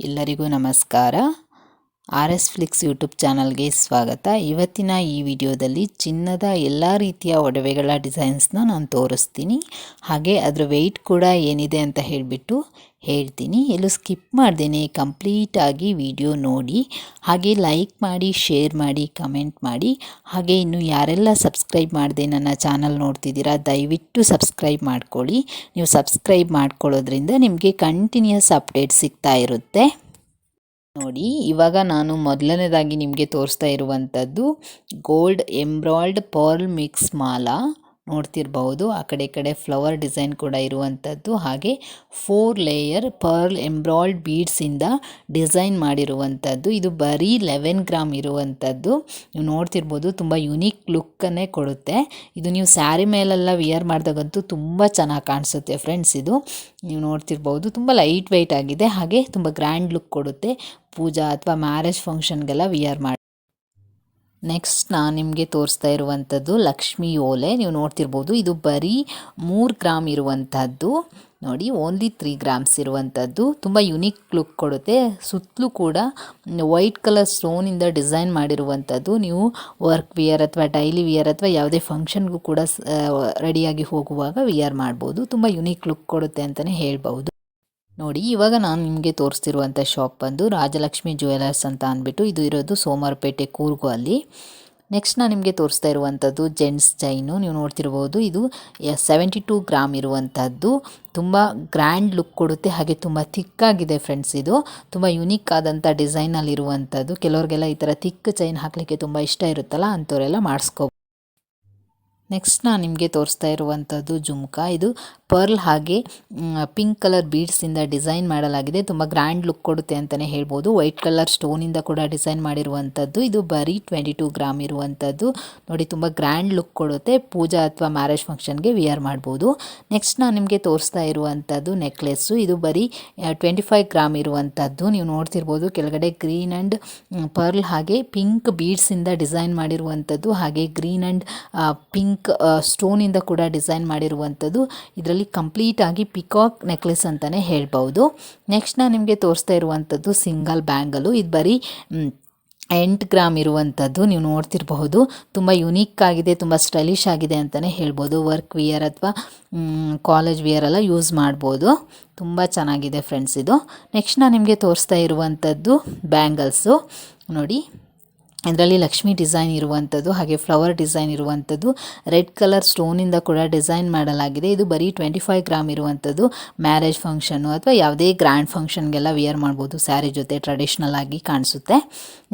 ಎಲ್ಲರಿಗೂ ನಮಸ್ಕಾರ. R S Flix YouTube ಚಾನಲ್ಗೆ ಸ್ವಾಗತ. ಇವತ್ತಿನ ಈ ವಿಡಿಯೋದಲ್ಲಿ ಚಿನ್ನದ ಎಲ್ಲ ರೀತಿಯ ಒಡವೆಗಳ ಡಿಸೈನ್ಸ್ನ ನಾನು ತೋರಿಸ್ತೀನಿ. ಹಾಗೆ ಅದರ ವೆಯ್ಟ್ ಕೂಡ ಏನಿದೆ ಅಂತ ಹೇಳಿಬಿಟ್ಟು ಹೇಳ್ತೀನಿ. ಎಲ್ಲೂ ಸ್ಕಿಪ್ ಮಾಡ್ದೇನೆ ಕಂಪ್ಲೀಟಾಗಿ ವಿಡಿಯೋ ನೋಡಿ. ಹಾಗೆ ಲೈಕ್ ಮಾಡಿ ಶೇರ್ ಮಾಡಿ ಕಮೆಂಟ್ ಮಾಡಿ. ಹಾಗೆ ಇನ್ನು ಯಾರೆಲ್ಲ ಸಬ್ಸ್ಕ್ರೈಬ್ ಮಾಡಿದೆ ನನ್ನ ಚಾನಲ್ ನೋಡ್ತಿದ್ದೀರಾ, ದಯವಿಟ್ಟು ಸಬ್ಸ್ಕ್ರೈಬ್ ಮಾಡ್ಕೊಳ್ಳಿ. ನೀವು ಸಬ್ಸ್ಕ್ರೈಬ್ ಮಾಡ್ಕೊಳ್ಳೋದ್ರಿಂದ ನಿಮಗೆ ಕಂಟಿನ್ಯೂಸ್ ಅಪ್ಡೇಟ್ ಸಿಗ್ತಾ ಇರುತ್ತೆ. ನೋಡಿ ಇವಾಗ ನಾನು ಮೊದಲನೇದಾಗಿ ನಿಮಗೆ ತೋರಿಸ್ತಾ ಇರುವಂಥದ್ದು ಗೋಲ್ಡ್ ಎಂಬ್ರಾಯ್ಡ್ ಪರ್ಲ್ ಮಿಕ್ಸ್ ಮಾಲಾ. ನೋಡ್ತಿರ್ಬಹುದು. ಆ ಕಡೆ ಕಡೆ ಫ್ಲವರ್ ಡಿಸೈನ್ ಕೂಡ ಇರುವಂಥದ್ದು ಹಾಗೆ ಫೋರ್ ಲೇಯರ್ ಪರ್ಲ್ ಎಂಬ್ರಾಯ್ಡ್ ಬೀಡ್ಸಿಂದ ಡಿಸೈನ್ ಮಾಡಿರುವಂಥದ್ದು ಇದು ಬರೀ ಲೆವೆನ್ ಗ್ರಾಮ್ ಇರುವಂಥದ್ದು ನೀವು ನೋಡ್ತಿರ್ಬೋದು, ತುಂಬ ಯುನೀಕ್ ಲುಕ್ಕನ್ನೇ ಕೊಡುತ್ತೆ. ಇದು ನೀವು ಸ್ಯಾರಿ ಮೇಲೆಲ್ಲ ವಿಯರ್ ಮಾಡಿದಾಗಂತೂ ತುಂಬ ಚೆನ್ನಾಗಿ ಕಾಣಿಸುತ್ತೆ ಫ್ರೆಂಡ್ಸ್ ಇದು. ನೀವು ನೋಡ್ತಿರ್ಬೋದು, ತುಂಬ ಲೈಟ್ ವೆಯ್ಟ್ ಆಗಿದೆ. ಹಾಗೆ ತುಂಬ ಗ್ರ್ಯಾಂಡ್ ಲುಕ್ ಕೊಡುತ್ತೆ. ಪೂಜಾ ಅಥವಾ ಮ್ಯಾರೇಜ್ ಫಂಕ್ಷನ್ಗೆಲ್ಲ ವಿಯರ್ ಮಾಡಿ ನೆಕ್ಸ್ಟ್ ನಾನು ನಿಮಗೆ ತೋರಿಸ್ತಾ ಇರುವಂಥದ್ದು ಲಕ್ಷ್ಮಿ ಓಲೆ. ನೀವು ನೋಡ್ತಿರ್ಬೋದು, ಇದು ಬರೀ ಮೂರು ಗ್ರಾಮ್ ಇರುವಂಥದ್ದು ನೋಡಿ ಓನ್ಲಿ ತ್ರೀ ಗ್ರಾಮ್ಸ್ ಇರುವಂಥದ್ದು ತುಂಬ ಯುನೀಕ್ ಲುಕ್ ಕೊಡುತ್ತೆ. ಸುತ್ತಲೂ ಕೂಡ ವೈಟ್ ಕಲರ್ ಸ್ಟೋನಿಂದ ಡಿಸೈನ್ ಮಾಡಿರುವಂಥದ್ದು ನೀವು ವರ್ಕ್ ವಿಯರ್ ಅಥವಾ ಡೈಲಿ ವಿಯರ್ ಅಥವಾ ಯಾವುದೇ ಫಂಕ್ಷನ್ಗೂ ಕೂಡ ರೆಡಿಯಾಗಿ ಹೋಗುವಾಗ ವಿಯರ್ ಮಾಡ್ಬೋದು. ತುಂಬ ಯುನೀಕ್ ಲುಕ್ ಕೊಡುತ್ತೆ ಅಂತಲೇ ಹೇಳ್ಬೋದು ನೋಡಿ, ಇವಾಗ ನಾನು ನಿಮಗೆ ತೋರಿಸ್ತಿರುವಂಥ ಶಾಪ್ ಬಂದು ರಾಜಲಕ್ಷ್ಮಿ ಜ್ಯುವೆಲರ್ಸ್ ಅಂತ ಅಂದ್ಬಿಟ್ಟು ಇದು ಇರೋದು ಸೋಮವಾರಪೇಟೆ ಕೂರ್ಗು ಅಲ್ಲಿ. ನೆಕ್ಸ್ಟ್ ನಾನು ನಿಮಗೆ ತೋರಿಸ್ತಾ ಇರುವಂಥದ್ದು ಜೆಂಟ್ಸ್ ಚೈನು ನೀವು ನೋಡ್ತಿರ್ಬೋದು, ಇದು ಸೆವೆಂಟಿ ಟೂ ಗ್ರಾಮ್ ಇರುವಂಥದ್ದು ತುಂಬ ಗ್ರ್ಯಾಂಡ್ ಲುಕ್ ಕೊಡುತ್ತೆ, ಹಾಗೆ ತುಂಬ ಥಿಕ್ಕಾಗಿದೆ ಫ್ರೆಂಡ್ಸ್ ಇದು. ತುಂಬ ಯುನೀಕ್ ಆದಂಥ ಡಿಸೈನಲ್ಲಿರುವಂಥದ್ದು ಕೆಲವ್ರಿಗೆಲ್ಲ ಈ ಥರ ಥಿಕ್ ಚೈನ್ ಹಾಕಲಿಕ್ಕೆ ತುಂಬ ಇಷ್ಟ ಇರುತ್ತಲ್ಲ, ಅಂಥವರೆಲ್ಲ ಮಾಡಿಸ್ಕೋ ನೆಕ್ಸ್ಟ್ ನಾನು ನಿಮಗೆ ತೋರಿಸ್ತಾ ಇರುವಂಥದ್ದು ಜುಮ್ಕಾ. ಇದು ಪರ್ಲ್ ಹಾಗೆ ಪಿಂಕ್ ಕಲರ್ ಬೀಡ್ಸಿಂದ ಡಿಸೈನ್ ಮಾಡಲಾಗಿದೆ. ತುಂಬ ಗ್ರ್ಯಾಂಡ್ ಲುಕ್ ಕೊಡುತ್ತೆ ಅಂತಲೇ ಹೇಳ್ಬೋದು. ವೈಟ್ ಕಲರ್ ಸ್ಟೋನಿಂದ ಕೂಡ ಡಿಸೈನ್ ಮಾಡಿರುವಂಥದ್ದು ಇದು ಬರೀ ಟ್ವೆಂಟಿ ಟೂ ಗ್ರಾಮ್ ಇರುವಂಥದ್ದು ನೋಡಿ, ತುಂಬ ಗ್ರ್ಯಾಂಡ್ ಲುಕ್ ಕೊಡುತ್ತೆ. ಪೂಜಾ ಅಥವಾ ಮ್ಯಾರೇಜ್ ಫಂಕ್ಷನ್ಗೆ ವಿಯರ್ ಮಾಡ್ಬೋದು. ನೆಕ್ಸ್ಟ್ ನಾನು ನಿಮಗೆ ತೋರಿಸ್ತಾ ಇರುವಂಥದ್ದು ನೆಕ್ಲೆಸ್ಸು. ಇದು ಬರೀ ಟ್ವೆಂಟಿ ಫೈವ್ ಗ್ರಾಮ್ ಇರುವಂಥದ್ದು ನೀವು ನೋಡ್ತಿರ್ಬೋದು, ಕೆಳಗಡೆ ಗ್ರೀನ್ ಆ್ಯಂಡ್ ಪರ್ಲ್ ಹಾಗೆ ಪಿಂಕ್ ಬೀಡ್ಸಿಂದ ಡಿಸೈನ್ ಮಾಡಿರುವಂಥದ್ದು ಹಾಗೆ ಗ್ರೀನ್ ಆ್ಯಂಡ್ ಪಿಂಕ್ ಪಿಂಕ್ ಸ್ಟೋನಿಂದ ಕೂಡ ಡಿಸೈನ್ ಮಾಡಿರುವಂಥದ್ದು. ಇದರಲ್ಲಿ ಕಂಪ್ಲೀಟಾಗಿ ಪಿಕಾಕ್ ನೆಕ್ಲೆಸ್ ಅಂತಲೇ ಹೇಳ್ಬೋದು. ನೆಕ್ಸ್ಟ್ ನಾನು ನಿಮಗೆ ತೋರಿಸ್ತಾ ಇರುವಂಥದ್ದು ಸಿಂಗಲ್ ಬ್ಯಾಂಗಲು ಇದು ಬರೀ ಎಂಟು ಗ್ರಾಮ್ ಇರುವಂಥದ್ದು ನೀವು ನೋಡ್ತಿರಬಹುದು. ತುಂಬ ಯುನೀಕ್ ಆಗಿದೆ, ತುಂಬ ಸ್ಟೈಲಿಶ್ ಆಗಿದೆ ಅಂತಲೇ ಹೇಳ್ಬೋದು. ವರ್ಕ್ ವಿಯರ್ ಅಥವಾ ಕಾಲೇಜ್ ವಿಯರ್ ಎಲ್ಲ ಯೂಸ್ ಮಾಡ್ಬೋದು. ತುಂಬ ಚೆನ್ನಾಗಿದೆ ಫ್ರೆಂಡ್ಸ್ ಇದು. ನೆಕ್ಸ್ಟ್ ನಾನು ನಿಮಗೆ ತೋರಿಸ್ತಾ ಇರುವಂಥದ್ದು ಬ್ಯಾಂಗಲ್ಸು. ನೋಡಿ. ಇದರಲ್ಲಿ ಲಕ್ಷ್ಮಿ ಡಿಸೈನ್ ಇರುವಂಥದ್ದು, ಹಾಗೆ ಫ್ಲವರ್ ಡಿಸೈನ್ ಇರುವಂಥದ್ದು, ರೆಡ್ ಕಲರ್ ಸ್ಟೋನಿಂದ ಕೂಡ ಡಿಸೈನ್ ಮಾಡಲಾಗಿದೆ. ಇದು ಬರೀ ಟ್ವೆಂಟಿ ಫೈವ್ ಗ್ರಾಮ್ ಇರುವಂಥದ್ದು. ಮ್ಯಾರೇಜ್ ಫಂಕ್ಷನ್ನು ಅಥವಾ ಯಾವುದೇ ಗ್ರ್ಯಾಂಡ್ ಫಂಕ್ಷನ್ಗೆಲ್ಲ ವಿಯರ್ ಮಾಡ್ಬೋದು. ಸ್ಯಾರಿ ಜೊತೆ ಟ್ರೆಡಿಷ್ನಲ್ ಆಗಿ ಕಾಣಿಸುತ್ತೆ.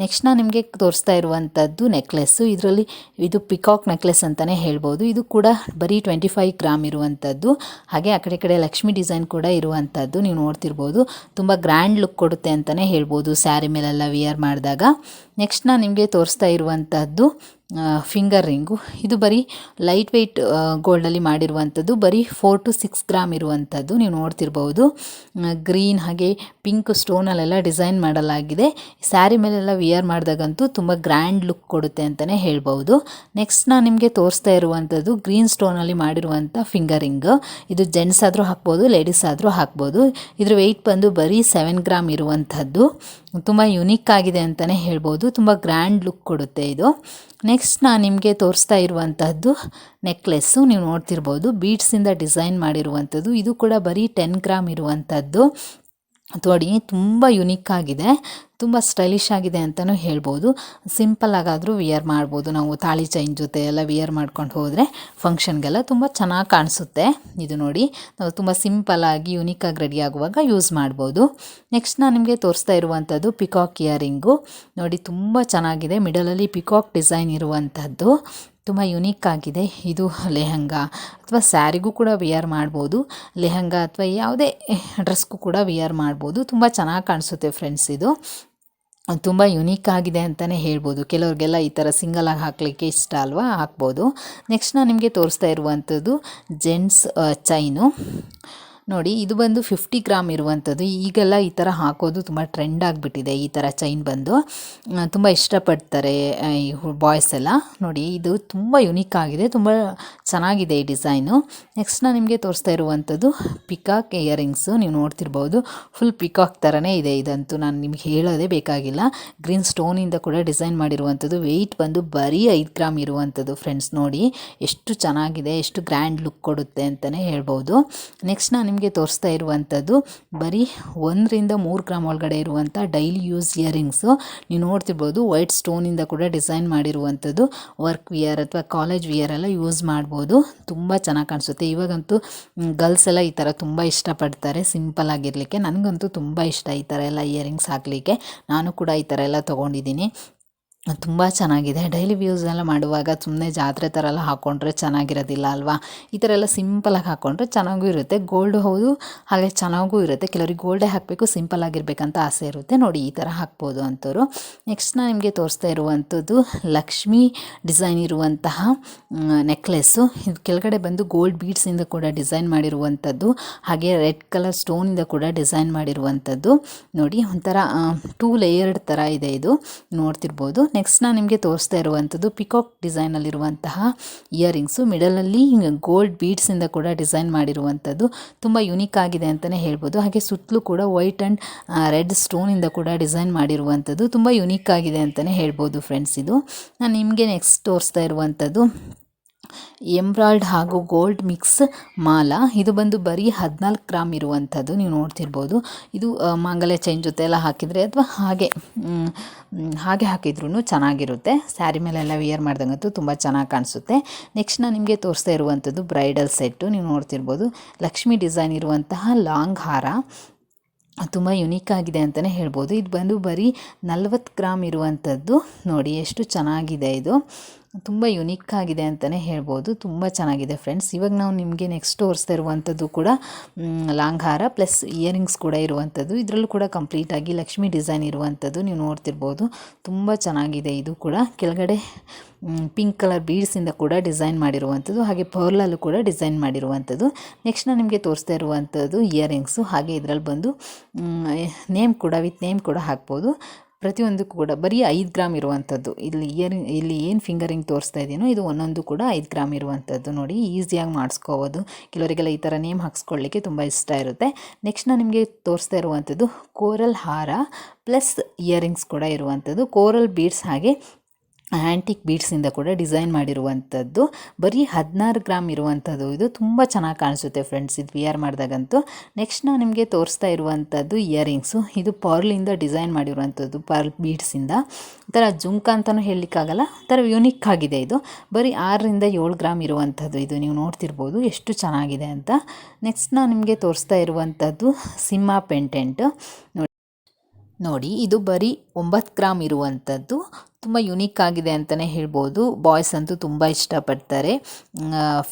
ನೆಕ್ಸ್ಟ್ ನಾನು ನಿಮಗೆ ತೋರಿಸ್ತಾ ಇರುವಂಥದ್ದು ನೆಕ್ಲೆಸ್ಸು. ಇದರಲ್ಲಿ ಇದು ಪಿಕಾಕ್ ನೆಕ್ಲೆಸ್ ಅಂತಲೇ ಹೇಳ್ಬೋದು. ಇದು ಕೂಡ ಬರೀ ಟ್ವೆಂಟಿ ಫೈವ್ ಗ್ರಾಮ್ ಇರುವಂಥದ್ದು. ಹಾಗೆ ಆ ಕಡೆ ಕಡೆ ಲಕ್ಷ್ಮಿ ಡಿಸೈನ್ ಕೂಡ ಇರುವಂಥದ್ದು. ನೀವು ನೋಡ್ತಿರ್ಬೋದು. ತುಂಬ ಗ್ರ್ಯಾಂಡ್ ಲುಕ್ ಕೊಡುತ್ತೆ ಅಂತಲೇ ಹೇಳ್ಬೋದು ಸ್ಯಾರಿ ಮೇಲೆಲ್ಲ ವಿಯರ್ ಮಾಡಿದಾಗ. ನೆಕ್ಸ್ಟ್ ನಾನು ನಿಮಗೆ ತೋರಿಸ್ತಾ ಇರುವಂಥದ್ದು ಫಿಂಗರ್ ರಿಂಗು ಇದು ಬರೀ ಲೈಟ್ ವೆಯ್ಟ್ ಗೋಲ್ಡಲ್ಲಿ ಮಾಡಿರುವಂಥದ್ದು. ಬರೀ ಫೋರ್ ಟು ಸಿಕ್ಸ್ ಗ್ರಾಮ್ ಇರುವಂಥದ್ದು. ನೀವು ನೋಡ್ತಿರ್ಬೋದು. ಗ್ರೀನ್ ಹಾಗೆ ಪಿಂಕ್ ಸ್ಟೋನಲ್ಲೆಲ್ಲ ಡಿಸೈನ್ ಮಾಡಲಾಗಿದೆ. ಸ್ಯಾರಿ ಮೇಲೆಲ್ಲ ವಿಯರ್ ಮಾಡಿದಾಗಂತೂ ತುಂಬ ಗ್ರ್ಯಾಂಡ್ ಲುಕ್ ಕೊಡುತ್ತೆ ಅಂತಲೇ ಹೇಳ್ಬೋದು. ನೆಕ್ಸ್ಟ್ ನಾನು ನಿಮಗೆ ತೋರಿಸ್ತಾ ಇರುವಂಥದ್ದು ಗ್ರೀನ್ ಸ್ಟೋನಲ್ಲಿ ಮಾಡಿರುವಂಥ ಫಿಂಗರ್ ರಿಂಗ್ ಇದು ಜೆಂಟ್ಸ್ ಆದರೂ ಹಾಕ್ಬೋದು ಲೇಡೀಸ್ ಆದರೂ ಹಾಕ್ಬೋದು. ಇದ್ರ ವೆಯ್ಟ್ ಬಂದು ಬರೀ ಸೆವೆನ್ ಗ್ರಾಮ್ ಇರುವಂಥದ್ದು. ತುಂಬ ಯುನೀಕ್ ಆಗಿದೆ ಅಂತಲೇ ಹೇಳ್ಬೋದು. ತುಂಬ ಗ್ರ್ಯಾಂಡ್ ಲುಕ್ ಕೊಡುತ್ತೆ ಇದು. ನೆಕ್ಸ್ಟ್ ನಾನು ನಿಮಗೆ ತೋರಿಸ್ತಾ ಇರುವಂಥದ್ದು ನೆಕ್ಲೆಸ್ಸು. ನೀವು ನೋಡ್ತಿರ್ಬೋದು ಬೀಡ್ಸಿಂದ ಡಿಸೈನ್ ಮಾಡಿರುವಂಥದ್ದು ಇದು ಕೂಡ ಬರೀ ಟೆನ್ ಗ್ರಾಮ್ ಇರುವಂಥದ್ದು ನೋಡಿ ತುಂಬ ಯುನಿಕ್ ಆಗಿದೆ. ತುಂಬ ಸ್ಟೈಲಿಶ್ ಆಗಿದೆ ಅಂತಲೂ ಹೇಳ್ಬೋದು. ಸಿಂಪಲ್ ಆಗಾದರೂ ವಿಯರ್ ಮಾಡ್ಬೋದು. ನಾವು ತಾಳಿ ಚೈನ್ ಜೊತೆ ಎಲ್ಲ ವಿಯರ್ ಮಾಡ್ಕೊಂಡು ಹೋದರೆ ಫಂಕ್ಷನ್ಗೆಲ್ಲ ತುಂಬ ಚೆನ್ನಾಗಿ ಕಾಣಿಸುತ್ತೆ. ಇದು ನೋಡಿ, ನಾವು ತುಂಬ ಸಿಂಪಲ್ಲಾಗಿ ಯುನೀಕಾಗಿ ರೆಡಿ ಆಗುವಾಗ ಯೂಸ್ ಮಾಡ್ಬೋದು. ನೆಕ್ಸ್ಟ್ ನಾನು ನಿಮಗೆ ತೋರಿಸ್ತಾ ಇರುವಂಥದ್ದು ಪಿಕಾಕ್ ಇಯರಿಂಗು ನೋಡಿ, ತುಂಬ ಚೆನ್ನಾಗಿದೆ. ಮಿಡಲಲ್ಲಿ ಪಿಕಾಕ್ ಡಿಸೈನ್ ಇರುವಂಥದ್ದು ತುಂಬ ಯುನೀಕ್ ಆಗಿದೆ. ಇದು ಲೆಹಂಗಾ ಅಥವಾ ಸ್ಯಾರಿಗೂ ಕೂಡ ವಿಯರ್ ಮಾಡ್ಬೋದು. ಲೆಹಂಗಾ ಅಥವಾ ಯಾವುದೇ ಡ್ರೆಸ್ಗೂ ಕೂಡ ವಿಯರ್ ಮಾಡ್ಬೋದು. ತುಂಬ ಚೆನ್ನಾಗಿ ಕಾಣಿಸುತ್ತೆ ಫ್ರೆಂಡ್ಸ್ ಇದು. ತುಂಬ ಯುನೀಕ್ ಆಗಿದೆ ಅಂತಲೇ ಹೇಳ್ಬೋದು. ಕೆಲವ್ರಿಗೆಲ್ಲ ಈ ಥರ ಸಿಂಗಲಾಗಿ ಹಾಕಲಿಕ್ಕೆ ಇಷ್ಟ ಅಲ್ವಾ? ಹಾಕ್ಬೋದು. ನೆಕ್ಸ್ಟ್ ನಾನು ನಿಮಗೆ ತೋರಿಸ್ತಾ ಇರುವಂಥದ್ದು ಜೆಂಟ್ಸ್ ಚೈನು ನೋಡಿ, ಇದು ಬಂದು ಫಿಫ್ಟಿ ಗ್ರಾಮ್ ಇರುವಂಥದ್ದು. ಈಗೆಲ್ಲ ಈ ಥರ ಹಾಕೋದು ತುಂಬ ಟ್ರೆಂಡ್ ಆಗಿಬಿಟ್ಟಿದೆ, ಈ ಥರ ಚೈನ್ ಬಂದು. ತುಂಬ ಇಷ್ಟಪಡ್ತಾರೆ ಈ ಬಾಯ್ಸ್ ಎಲ್ಲ. ನೋಡಿ, ಇದು ತುಂಬ ಯುನೀಕ್ ಆಗಿದೆ, ತುಂಬ ಚೆನ್ನಾಗಿದೆ ಈ ಡಿಸೈನು ನೆಕ್ಸ್ಟ್ ನಾನು ನಿಮಗೆ ತೋರಿಸ್ತಾ ಇರುವಂಥದ್ದು ಪಿಕಾಕ್ ಇಯರಿಂಗ್ಸು ನೀವು ನೋಡ್ತಿರ್ಬೋದು ಫುಲ್ ಪಿಕಾಕ್ ಥರನೇ ಇದೆ ಇದಂತೂ. ನಾನು ನಿಮ್ಗೆ ಹೇಳೋದೇ ಬೇಕಾಗಿಲ್ಲ. ಗ್ರೀನ್ ಸ್ಟೋನಿಂದ ಕೂಡ ಡಿಸೈನ್ ಮಾಡಿರುವಂಥದ್ದು. ವೆಯ್ಟ್ ಬಂದು ಬರೀ ಐದು ಗ್ರಾಮ್ ಇರುವಂಥದ್ದು ಫ್ರೆಂಡ್ಸ್ ನೋಡಿ. ಎಷ್ಟು ಚೆನ್ನಾಗಿದೆ, ಎಷ್ಟು ಗ್ರ್ಯಾಂಡ್ ಲುಕ್ ಕೊಡುತ್ತೆ ಅಂತಲೇ ಹೇಳ್ಬೋದು. ನೆಕ್ಸ್ಟ್ ನಾನು ನಿಮಗೆ ತೋರಿಸ್ತಾ ಇರುವಂಥದ್ದು, ಬರೀ ಒಂದರಿಂದ ಮೂರು ಗ್ರಾಮ್ ಒಳಗಡೆ ಇರುವಂಥ ಡೈಲಿ ಯೂಸ್ ಇಯರಿಂಗ್ಸು. ನೀವು ನೋಡ್ತಿರ್ಬೋದು, ವೈಟ್ ಸ್ಟೋನಿಂದ ಕೂಡ ಡಿಸೈನ್ ಮಾಡಿರುವಂಥದ್ದು, ವರ್ಕ್ ವಿಯರ್ ಅಥವಾ ಕಾಲೇಜ್ ವಿಯರ್ ಎಲ್ಲ ಯೂಸ್ ಮಾಡ್ಬೋದು. ತುಂಬ ಚೆನ್ನಾಗಿ ಕಾಣಿಸುತ್ತೆ. ಇವಾಗಂತೂ ಗರ್ಲ್ಸ್ ಎಲ್ಲ ಈ ಥರ ತುಂಬ ಇಷ್ಟಪಡ್ತಾರೆ. ಸಿಂಪಲ್ ಆಗಿರಲಿಕ್ಕೆ. ನನಗಂತೂ ತುಂಬ ಇಷ್ಟ ಈ ಥರ ಎಲ್ಲ ಇಯರಿಂಗ್ಸ್ ಹಾಕಲಿಕ್ಕೆ. ನಾನು ಕೂಡ ಈ ಥರ ಎಲ್ಲ ತೊಗೊಂಡಿದ್ದೀನಿ. ತುಂಬ ಚೆನ್ನಾಗಿದೆ. ಡೈಲಿ ವ್ಯೂಸ್ನೆಲ್ಲ ಮಾಡುವಾಗ ಸುಮ್ಮನೆ ಜಾತ್ರೆ ಥರ ಎಲ್ಲ ಹಾಕ್ಕೊಂಡ್ರೆ ಚೆನ್ನಾಗಿರೋದಿಲ್ಲ ಅಲ್ವಾ? ಈ ಥರ ಎಲ್ಲ ಸಿಂಪಲಾಗಿ ಹಾಕ್ಕೊಂಡ್ರೆ ಚೆನ್ನಾಗೂ ಇರುತ್ತೆ. ಗೋಲ್ಡ್ ಹೌದು, ಹಾಗೆ ಚೆನ್ನಾಗೂ ಇರುತ್ತೆ. ಕೆಲವರಿಗೆ ಗೋಲ್ಡೇ ಹಾಕಬೇಕು ಸಿಂಪಲ್ ಆಗಿರ್ಬೇಕಂತ ಆಸೆ ಇರುತ್ತೆ. ನೋಡಿ ಈ ಥರ ಹಾಕ್ಬೋದು ಅಂಥವ್ರು ನೆಕ್ಸ್ಟ್ ನಾನು ನಿಮಗೆ ತೋರಿಸ್ತಾ ಇರುವಂಥದ್ದು ಲಕ್ಷ್ಮಿ ಡಿಸೈನ್ ಇರುವಂತಹ ನೆಕ್ಲೆಸ್ಸು ಇದು ಕೆಳಗಡೆ ಬಂದು ಗೋಲ್ಡ್ ಬೀಡ್ಸಿಂದ ಕೂಡ ಡಿಸೈನ್ ಮಾಡಿರುವಂಥದ್ದು. ಹಾಗೆ ರೆಡ್ ಕಲರ್ ಸ್ಟೋನಿಂದ ಕೂಡ ಡಿಸೈನ್ ಮಾಡಿರುವಂಥದ್ದು. ನೋಡಿ ಒಂಥರ ಟೂ ಲೇಯರ್ಡ್ ಥರ ಇದೆ ಇದು. ನೋಡ್ತಿರ್ಬೋದು. ನೆಕ್ಸ್ಟ್ ನಾನು ನಿಮಗೆ ತೋರಿಸ್ತಾ ಇರುವಂಥದ್ದು ಪಿಕಾಕ್ ಡಿಸೈನಲ್ಲಿರುವಂತಹ ಇಯರಿಂಗ್ಸು. ಮಿಡಲಲ್ಲಿ ಗೋಲ್ಡ್ ಬೀಡ್ಸಿಂದ ಕೂಡ ಡಿಸೈನ್ ಮಾಡಿರುವಂಥದ್ದು. ತುಂಬ ಯುನೀಕ್ ಆಗಿದೆ ಅಂತಲೇ ಹೇಳ್ಬೋದು. ಹಾಗೆ ಸುತ್ತಲೂ ಕೂಡ ವೈಟ್ ಆ್ಯಂಡ್ ರೆಡ್ ಸ್ಟೋನಿಂದ ಕೂಡ ಡಿಸೈನ್ ಮಾಡಿರುವಂಥದ್ದು. ತುಂಬ ಯುನೀಕ್ ಆಗಿದೆ ಅಂತಲೇ ಹೇಳ್ಬೋದು ಫ್ರೆಂಡ್ಸ್ ಇದು. ನಾನು ನಿಮಗೆ ನೆಕ್ಸ್ಟ್ ತೋರಿಸ್ತಾ ಇರುವಂಥದ್ದು. ಎಂಬ್ರಾಯ್ಡ್ ಹಾಗೂ ಗೋಲ್ಡ್ ಮಿಕ್ಸ್ ಮಾಲ. ಇದು ಬಂದು ಬರೀ ಹದಿನಾಲ್ಕು ಗ್ರಾಮ್ ಇರುವಂಥದ್ದು. ನೀವು ನೋಡ್ತಿರ್ಬೋದು. ಇದು ಮಾಂಗಲ್ಯ ಚೈನ್ ಜೊತೆ ಎಲ್ಲ ಹಾಕಿದರೆ ಅಥವಾ ಹಾಗೆ ಹಾಗೆ ಹಾಕಿದ್ರೂ ಚೆನ್ನಾಗಿರುತ್ತೆ. ಸ್ಯಾರಿ ಮೇಲೆಲ್ಲ ವಿಯರ್ ಮಾಡ್ದಂಗಂತೂ ತುಂಬ ಚೆನ್ನಾಗಿ ಕಾಣಿಸುತ್ತೆ. ನೆಕ್ಸ್ಟ್ ನಾನು ನಿಮಗೆ ತೋರಿಸ್ತಾ ಇರುವಂಥದ್ದು ಬ್ರೈಡಲ್ ಸೆಟ್ಟು. ನೀವು ನೋಡ್ತಿರ್ಬೋದು. ಲಕ್ಷ್ಮಿ ಡಿಸೈನ್ ಇರುವಂತಹ ಲಾಂಗ್ ಹಾರ. ತುಂಬ ಯುನೀಕ್ ಆಗಿದೆ ಅಂತಲೇ ಹೇಳ್ಬೋದು. ಇದು ಬಂದು ಬರೀ ನಲ್ವತ್ತು ಗ್ರಾಮ್ ಇರುವಂಥದ್ದು. ನೋಡಿ, ಎಷ್ಟು ಚೆನ್ನಾಗಿದೆ ಇದು. ತುಂಬ ಯುನೀಕ್ ಆಗಿದೆ ಅಂತಲೇ ಹೇಳ್ಬೋದು. ತುಂಬ ಚೆನ್ನಾಗಿದೆ ಫ್ರೆಂಡ್ಸ್ ಇವಾಗ ನಾವು ನಿಮಗೆ ನೆಕ್ಸ್ಟ್ ತೋರಿಸ್ತಾ ಇರುವಂಥದ್ದು ಕೂಡ ಮ್, ಲಾಂಗ್ ಹಾರ ಪ್ಲಸ್ ಇಯರಿಂಗ್ಸ್ ಕೂಡ ಇರುವಂಥದ್ದು ಇದರಲ್ಲೂ ಕೂಡ ಕಂಪ್ಲೀಟಾಗಿ ಲಕ್ಷ್ಮಿ ಡಿಸೈನ್ ಇರುವಂಥದ್ದು ನೀವು ನೋಡ್ತಿರ್ಬೋದು. ತುಂಬ ಚೆನ್ನಾಗಿದೆ ಇದು ಕೂಡ. ಕೆಳಗಡೆ ಪಿಂಕ್ ಕಲರ್ ಬೀಡ್ಸಿಂದ ಕೂಡ ಡಿಸೈನ್ ಮಾಡಿರುವಂಥದ್ದು ಹಾಗೆ ಪರ್ಲಲ್ಲೂ ಕೂಡ ಡಿಸೈನ್ ಮಾಡಿರುವಂಥದ್ದು ನೆಕ್ಸ್ಟ್ ನಾನು ನಿಮಗೆ ತೋರಿಸ್ತಾ ಇರುವಂಥದ್ದು ಇಯರಿಂಗ್ಸು ಹಾಗೆ ಇದರಲ್ಲಿ ಬಂದು ನೇಮ್ ಕೂಡ ವಿತ್ ನೇಮ್ ಕೂಡ ಹಾಕ್ಬೋದು. ಪ್ರತಿಯೊಂದಕ್ಕೂ ಕೂಡ ಬರೀ ಐದು ಗ್ರಾಮ್ ಇರುವಂಥದ್ದು. ಇಲ್ಲಿ ಇಯರಿಂಗ್ ಇಲ್ಲಿ ಏನು ಫಿಂಗರಿಂಗ್ ತೋರಿಸ್ತಾ ಇದ್ದೀನೋ ಇದು ಒಂದೊಂದು ಕೂಡ ಐದು ಗ್ರಾಮ್ ಇರುವಂಥದ್ದು ನೋಡಿ ಈಸಿಯಾಗಿ ಮಾಡಿಸ್ಕೋಬೋದು. ಕೆಲವರಿಗೆಲ್ಲ ಈ ಥರ ನೇಮ್ ಹಾಕ್ಸ್ಕೊಳ್ಳಿಕ್ಕೆ ತುಂಬ ಇಷ್ಟ ಇರುತ್ತೆ. ನೆಕ್ಸ್ಟ್ ನಾನು ನಿಮಗೆ ತೋರಿಸ್ತಾ ಇರುವಂಥದ್ದು ಕೋರಲ್ ಹಾರ ಪ್ಲಸ್ ಇಯರಿಂಗ್ಸ್ ಕೂಡ ಇರುವಂಥದ್ದು. ಕೋರಲ್ ಬೀಡ್ಸ್ ಹಾಗೆ ಆ್ಯಂಟಿಕ್ ಬೀಡ್ಸಿಂದ ಕೂಡ ಡಿಸೈನ್ ಮಾಡಿರುವಂಥದ್ದು ಬರೀ ಹದಿನಾರು ಗ್ರಾಮ್ ಇರುವಂಥದ್ದು ಇದು ತುಂಬ ಚೆನ್ನಾಗಿ ಕಾಣಿಸುತ್ತೆ ಫ್ರೆಂಡ್ಸ್ ಇದು ವಿಯರ್ ಮಾಡಿದಾಗಂತೂ. ನೆಕ್ಸ್ಟ್ ನಾವು ನಿಮಗೆ ತೋರಿಸ್ತಾ ಇರುವಂಥದ್ದು ಇಯರಿಂಗ್ಸು ಇದು ಪರ್ಲಿಂದ ಡಿಸೈನ್ ಮಾಡಿರುವಂಥದ್ದು ಪರ್ಲ್ ಬೀಡ್ಸಿಂದ ಒಂಥರ ಜುಮ್ಕ ಅಂತಲೂ ಹೇಳಲಿಕ್ಕಾಗಲ್ಲ, ಒಂಥರ ಯುನಿಕ್ ಆಗಿದೆ ಇದು. ಬರೀ ಆರರಿಂದ ಏಳು ಗ್ರಾಮ್ ಇರುವಂಥದ್ದು ಇದು. ನೀವು ನೋಡ್ತಿರ್ಬೋದು ಎಷ್ಟು ಚೆನ್ನಾಗಿದೆ ಅಂತ. ನೆಕ್ಸ್ಟ್ ನಾವು ನಿಮಗೆ ತೋರಿಸ್ತಾ ಇರುವಂಥದ್ದು ಸಿಂಹ ಪೆಂಟೆಂಟ್ ನೋಡಿ ನೋಡಿ ಇದು ಬರೀ ಒಂಬತ್ತು ಗ್ರಾಮ್ ಇರುವಂಥದ್ದು ತುಂಬ ಯುನೀಕ್ ಆಗಿದೆ ಅಂತಲೇ ಹೇಳ್ಬೋದು. ಬಾಯ್ಸ್ ಅಂತೂ ತುಂಬ ಇಷ್ಟಪಡ್ತಾರೆ.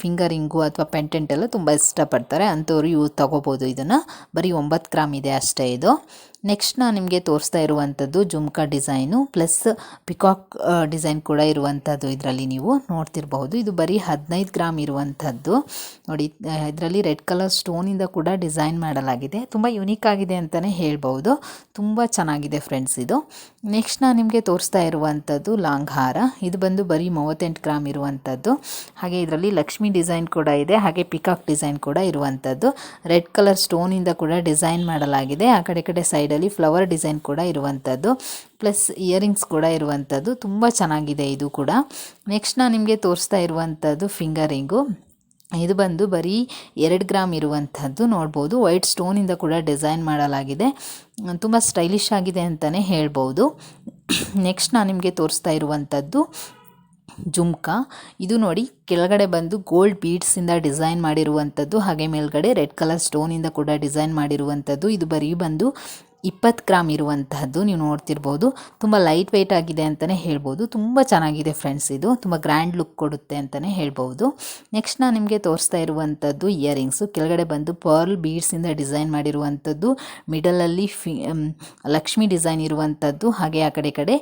ಫಿಂಗರಿಂಗು ಅಥವಾ ಪೆಂಟೆಂಟ್ ಎಲ್ಲ ತುಂಬ ಇಷ್ಟಪಡ್ತಾರೆ. ಅಂಥವ್ರು ಇವು ತಗೋಬೋದು ಇದನ್ನು. ಬರೀ ಒಂಬತ್ತು ಗ್ರಾಮ್ ಇದೆ ಅಷ್ಟೇ ಇದು. ನೆಕ್ಸ್ಟ್ ನಾನು ನಿಮಗೆ ತೋರಿಸ್ತಾ ಇರುವಂಥದ್ದು jhumka design plus peacock design ಕೂಡ ಇರುವಂಥದ್ದು ಇದರಲ್ಲಿ ನೀವು ನೋಡ್ತಿರಬಹುದು. ಇದು ಬರೀ ಹದಿನೈದು ಗ್ರಾಮ್ ಇರುವಂಥದ್ದು. ನೋಡಿ ಇದರಲ್ಲಿ ರೆಡ್ ಕಲರ್ ಸ್ಟೋನಿಂದ ಕೂಡ ಡಿಸೈನ್ ಮಾಡಲಾಗಿದೆ. ತುಂಬ ಯುನೀಕ್ ಆಗಿದೆ ಅಂತಲೇ ಹೇಳ್ಬೋದು ತುಂಬ ಚೆನ್ನಾಗಿದೆ ಫ್ರೆಂಡ್ಸ್ ಇದು. ನೆಕ್ಸ್ಟ್ ನಾನು ನಿಮಗೆ ತೋರಿಸ್ತಾ ಇರುವಂಥದ್ದು ಲಾಂಗ್ ಹಾರ ಇದು ಬಂದು ಬರೀ ಮೂವತ್ತೆಂಟು ಗ್ರಾಮ್ ಇರುವಂಥದ್ದು. ಹಾಗೆ ಇದರಲ್ಲಿ ಲಕ್ಷ್ಮಿ ಡಿಸೈನ್ ಕೂಡ ಇದೆ, ಹಾಗೆ ಪಿಕಾಕ್ ಡಿಸೈನ್ ಕೂಡ ಇರುವಂಥದ್ದು. ರೆಡ್ ಕಲರ್ ಸ್ಟೋನಿಂದ ಕೂಡ ಡಿಸೈನ್ ಮಾಡಲಾಗಿದೆ. ಆ ಕಡೆ ಕಡೆ ಕಡೆ ಸೈಡಲ್ಲಿ ಫ್ಲವರ್ ಡಿಸೈನ್ ಕೂಡ ಇರುವಂಥದ್ದು ಪ್ಲಸ್ ಇಯರಿಂಗ್ಸ್ ಕೂಡ ಇರುವಂಥದ್ದು ತುಂಬ ಚೆನ್ನಾಗಿದೆ ಇದು ಕೂಡ. ನೆಕ್ಸ್ಟ್ ನಾನು ನಿಮಗೆ ತೋರಿಸ್ತಾ ಇರುವಂಥದ್ದು ಫಿಂಗರಿಂಗು. ಇದು ಬಂದು ಬರೀ ಎರಡು ಗ್ರಾಮ್ ಇರುವಂಥದ್ದು ನೋಡ್ಬೋದು. ವೈಟ್ ಸ್ಟೋನಿಂದ ಕೂಡ ಡಿಸೈನ್ ಮಾಡಲಾಗಿದೆ. ತುಂಬ ಸ್ಟೈಲಿಶ್ ಆಗಿದೆ ಅಂತಲೇ ಹೇಳ್ಬೋದು. ನೆಕ್ಸ್ಟ್ ನಾನು ನಿಮಗೆ ತೋರಿಸ್ತಾ ಇರುವಂಥದ್ದು ಜುಮ್ಕಾ. ಇದು ನೋಡಿ ಕೆಳಗಡೆ ಬಂದು ಗೋಲ್ಡ್ ಬೀಡ್ಸಿಂದ ಡಿಸೈನ್ ಮಾಡಿರುವಂಥದ್ದು ಹಾಗೆ ಮೇಲ್ಗಡೆ ರೆಡ್ ಕಲರ್ ಸ್ಟೋನಿಂದ ಕೂಡ ಡಿಸೈನ್ ಮಾಡಿರುವಂಥದ್ದು ಇದು ಬರೀ ಬಂದು ಇಪ್ಪತ್ತು ಗ್ರಾಮ್ ಇರುವಂತಹದ್ದು ನೀವು ನೋಡ್ತಿರ್ಬೋದು. ತುಂಬ ಲೈಟ್ ವೆಯ್ಟ್ ಆಗಿದೆ ಅಂತಲೇ ಹೇಳ್ಬೋದು. ತುಂಬ ಚೆನ್ನಾಗಿದೆ ಫ್ರೆಂಡ್ಸ್ ಇದು. ತುಂಬ ಗ್ರ್ಯಾಂಡ್ ಲುಕ್ ಕೊಡುತ್ತೆ ಅಂತಲೇ ಹೇಳ್ಬೋದು. ನೆಕ್ಸ್ಟ್ ನಾನು ನಿಮಗೆ ತೋರಿಸ್ತಾ ಇರುವಂಥದ್ದು ಇಯರಿಂಗ್ಸು ಕೆಳಗಡೆ ಬಂದು ಪರ್ಲ್ ಬೀಡ್ಸಿಂದ ಡಿಸೈನ್ ಮಾಡಿರುವಂಥದ್ದು ಮಿಡಲಲ್ಲಿ ಫಿ ಲಕ್ಷ್ಮಿ ಡಿಸೈನ್ ಇರುವಂಥದ್ದು ಹಾಗೆ ಆ ಕಡೆ ಕಡೆ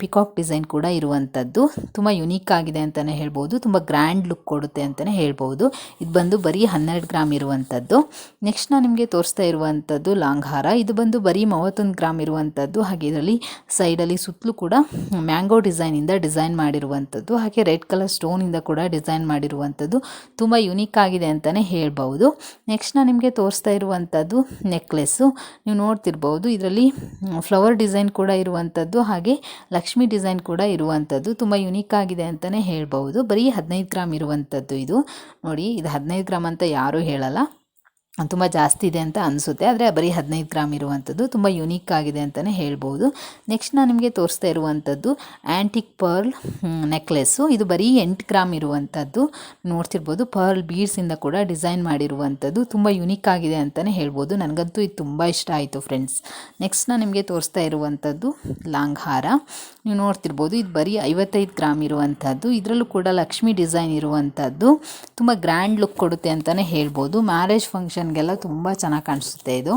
ಪಿಕಾಕ್ ಡಿಸೈನ್ ಕೂಡ ಇರುವಂಥದ್ದು ತುಂಬ ಯುನೀಕ್ ಆಗಿದೆ ಅಂತಲೇ ಹೇಳ್ಬೋದು. ತುಂಬ ಗ್ರ್ಯಾಂಡ್ ಲುಕ್ ಕೊಡುತ್ತೆ ಅಂತಲೇ ಹೇಳ್ಬೋದು. ಇದು ಬಂದು ಬರೀ ಹನ್ನೆರಡು ಗ್ರಾಮ್ ಇರುವಂಥದ್ದು ನೆಕ್ಸ್ಟ್ ನಾನು ನಿಮಗೆ ತೋರಿಸ್ತಾ ಇರುವಂಥದ್ದು ಲಾಂಗ್ ಹಾರ ಇದು ಬಂದು ಬರೀ ಮೂವತ್ತೊಂದು ಗ್ರಾಮ್ ಇರುವಂಥದ್ದು, ಹಾಗೆ ಇದರಲ್ಲಿ ಸೈಡಲ್ಲಿ ಸುತ್ತಲೂ ಕೂಡ ಮ್ಯಾಂಗೋ ಡಿಸೈನಿಂದ ಡಿಸೈನ್ ಮಾಡಿರುವಂಥದ್ದು, ಹಾಗೆ ರೆಡ್ ಕಲರ್ ಸ್ಟೋನಿಂದ ಕೂಡ ಡಿಸೈನ್ ಮಾಡಿರುವಂಥದ್ದು, ತುಂಬ ಯುನೀಕ್ ಆಗಿದೆ ಅಂತಲೇ ಹೇಳ್ಬೋದು ನೆಕ್ಸ್ಟ್ ನಾನು ನಿಮಗೆ ತೋರಿಸ್ತಾ ಇರುವಂಥದ್ದು ನೆಕ್ಲೆಸ್ಸು. ನೀವು ನೋಡ್ತಿರ್ಬೋದು, ಇದರಲ್ಲಿ ಫ್ಲವರ್ ಡಿಸೈನ್ ಕೂಡ ಇರುವಂಥದ್ದು, ಹಾಗೆ ಲಕ್ಷ್ಮಿ ಡಿಸೈನ್ ಕೂಡ ಇರುವಂಥದ್ದು, ತುಂಬ ಯುನೀಕ್ ಆಗಿದೆ ಅಂತಲೇ ಹೇಳ್ಬೋದು ಬರೀ ಹದಿನೈದು ಗ್ರಾಮ್ ಇರುವಂಥದ್ದು ಇದು. ನೋಡಿ, ಇದು ಹದಿನೈದು ಗ್ರಾಮ್ ಅಂತ ಯಾರೂ ಹೇಳಲ್ಲ. ತುಂಬ ಜಾಸ್ತಿ ಇದೆ ಅಂತ ಅನಿಸುತ್ತೆ. ಆದರೆ ಬರೀ ಹದಿನೈದು ಗ್ರಾಮ್ ಇರುವಂಥದ್ದು ತುಂಬ ಯುನೀಕ್ ಆಗಿದೆ ಅಂತಲೇ ಹೇಳ್ಬೋದು. ನೆಕ್ಸ್ಟ್ ನಾನು ನಿಮಗೆ ತೋರಿಸ್ತಾ ಇರುವಂಥದ್ದು ಆ್ಯಂಟಿಕ್ ಪರ್ಲ್ ನೆಕ್ಲೆಸ್ಸು ಇದು ಬರೀ ಎಂಟು ಗ್ರಾಮ್ ಇರುವಂಥದ್ದು. ನೋಡ್ತಿರ್ಬೋದು ಪರ್ಲ್ ಬೀಡ್ಸಿಂದ ಕೂಡ ಡಿಸೈನ್ ಮಾಡಿರುವಂಥದ್ದು ತುಂಬ ಯುನೀಕ್ ಆಗಿದೆ ಅಂತಲೇ ಹೇಳ್ಬೋದು. ನನಗಂತೂ ಇದು ತುಂಬ ಇಷ್ಟ ಆಯಿತು ಫ್ರೆಂಡ್ಸ್ ನೆಕ್ಸ್ಟ್ ನಾನು ನಿಮಗೆ ತೋರಿಸ್ತಾ ಇರುವಂಥದ್ದು ಲಾಂಗ್ ಹಾರ ನೀವು ನೋಡ್ತಿರ್ಬೋದು, ಇದು ಬರೀ ಐವತ್ತೈದು ಗ್ರಾಮ್ ಇರುವಂಥದ್ದು. ಇದರಲ್ಲೂ ಕೂಡ ಲಕ್ಷ್ಮಿ ಡಿಸೈನ್ ಇರುವಂಥದ್ದು. ತುಂಬ ಗ್ರ್ಯಾಂಡ್ ಲುಕ್ ಕೊಡುತ್ತೆ ಅಂತಲೇ ಹೇಳ್ಬೋದು. ಮ್ಯಾರೇಜ್ ಫಂಕ್ಷನ್ಗೆಲ್ಲ ತುಂಬ ಚೆನ್ನಾಗಿ ಕಾಣಿಸುತ್ತೆ ಇದು.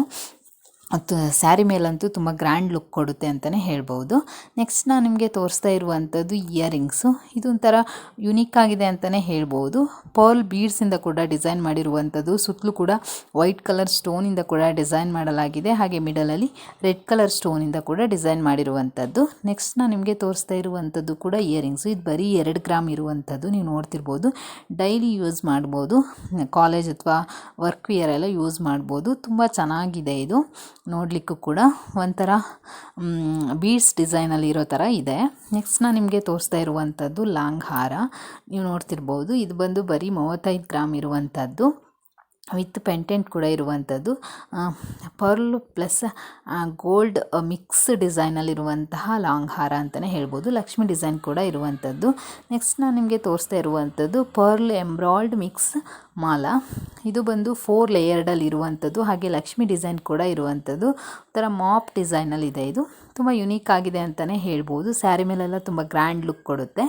ಮತ್ತು ಸ್ಯಾರಿ ಮೇಲಂತೂ ತುಂಬ ಗ್ರ್ಯಾಂಡ್ ಲುಕ್ ಕೊಡುತ್ತೆ ಅಂತಲೇ ಹೇಳ್ಬೋದು. ನೆಕ್ಸ್ಟ್ ನಾನು ನಿಮಗೆ ತೋರಿಸ್ತಾ ಇರುವಂಥದ್ದು ಇಯರಿಂಗ್ಸು. ಇದು ಒಂಥರ ಯುನೀಕ್ ಆಗಿದೆ ಅಂತಲೇ ಹೇಳ್ಬೋದು. ಪರ್ಲ್ ಬೀಡ್ಸಿಂದ ಕೂಡ ಡಿಸೈನ್ ಮಾಡಿರುವಂಥದ್ದು. ಸುತ್ತಲೂ ಕೂಡ ವೈಟ್ ಕಲರ್ ಸ್ಟೋನಿಂದ ಕೂಡ ಡಿಸೈನ್ ಮಾಡಲಾಗಿದೆ. ಹಾಗೆ ಮಿಡಲಲ್ಲಿ ರೆಡ್ ಕಲರ್ ಸ್ಟೋನಿಂದ ಕೂಡ ಡಿಸೈನ್ ಮಾಡಿರುವಂಥದ್ದು. ನೆಕ್ಸ್ಟ್ ನಾನು ನಿಮಗೆ ತೋರಿಸ್ತಾ ಇರುವಂಥದ್ದು ಕೂಡ ಇಯರಿಂಗ್ಸು. ಇದು ಬರೀ ಎರಡು ಗ್ರಾಮ್ ಇರುವಂಥದ್ದು. ನೀವು ನೋಡ್ತಿರ್ಬೋದು. ಡೈಲಿ ಯೂಸ್ ಮಾಡ್ಬೋದು. ಕಾಲೇಜ್ ಅಥವಾ ವರ್ಕ್ ವಿಯರ್ ಎಲ್ಲ ಯೂಸ್ ಮಾಡ್ಬೋದು. ತುಂಬ ಚೆನ್ನಾಗಿದೆ ಇದು. ನೋಡಲಿಕ್ಕೂ ಕೂಡ ಒಂಥರ ಬೀಡ್ಸ್ ಡಿಸೈನಲ್ಲಿ ಇರೋ ಥರ ಇದೆ. ನೆಕ್ಸ್ಟ್ ನಾನು ನಿಮಗೆ ತೋರಿಸ್ತಾ ಇರುವಂಥದ್ದು ಲಾಂಗ್ ಹಾರ. ನೀವು ನೋಡ್ತಿರ್ಬೋದು, ಇದು ಬಂದು ಬರೀ ಮೂವತ್ತೈದು ಗ್ರಾಮ್ ಇರುವಂಥದ್ದು. ವಿತ್ ಪೆಂಟೆಂಟ್ ಕೂಡ ಇರುವಂಥದ್ದು. ಪರ್ಲ್ ಪ್ಲಸ್ ಗೋಲ್ಡ್ ಮಿಕ್ಸ್ ಡಿಸೈನಲ್ಲಿರುವಂತಹ ಲಾಂಗ್ ಹಾರ ಅಂತಲೇ ಹೇಳ್ಬೋದು. ಲಕ್ಷ್ಮಿ ಡಿಸೈನ್ ಕೂಡ ಇರುವಂಥದ್ದು. ನೆಕ್ಸ್ಟ್ ನಾನು ನಿಮಗೆ ತೋರಿಸ್ತಾ ಇರುವಂಥದ್ದು ಪರ್ಲ್ ಎಂಬ್ರಾಯ್ಡ್ ಮಿಕ್ಸ್ ಮಾಲ. ಇದು ಬಂದು ಫೋರ್ ಲೇಯರ್ಡಲ್ಲಿ ಇರುವಂಥದ್ದು ಹಾಗೆ ಲಕ್ಷ್ಮಿ ಡಿಸೈನ್ ಕೂಡ ಇರುವಂಥದ್ದು ಒಂಥರ ಮಾಪ್ ಡಿಸೈನಲ್ಲಿದೆ ಇದು ತುಂಬ ಯುನೀಕ್ ಆಗಿದೆ ಅಂತಲೇ ಹೇಳ್ಬೋದು. ಸ್ಯಾರಿ ಮೇಲೆಲ್ಲ ತುಂಬ ಗ್ರ್ಯಾಂಡ್ ಲುಕ್ ಕೊಡುತ್ತೆ.